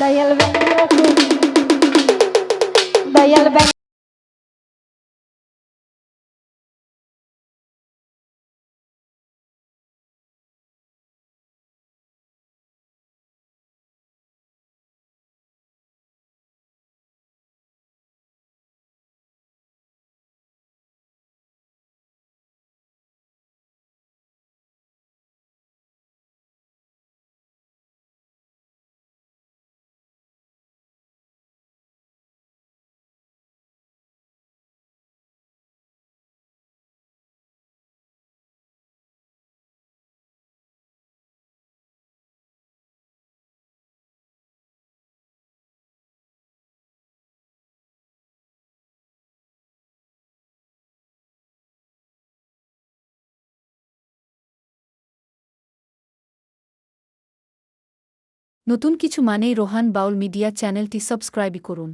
দয়াল রাখো দয়াল বন্ধ নতুন কিছু মানেই রোহান বাউল মিডিয়া চ্যানেলটি সাবস্ক্রাইব করুন।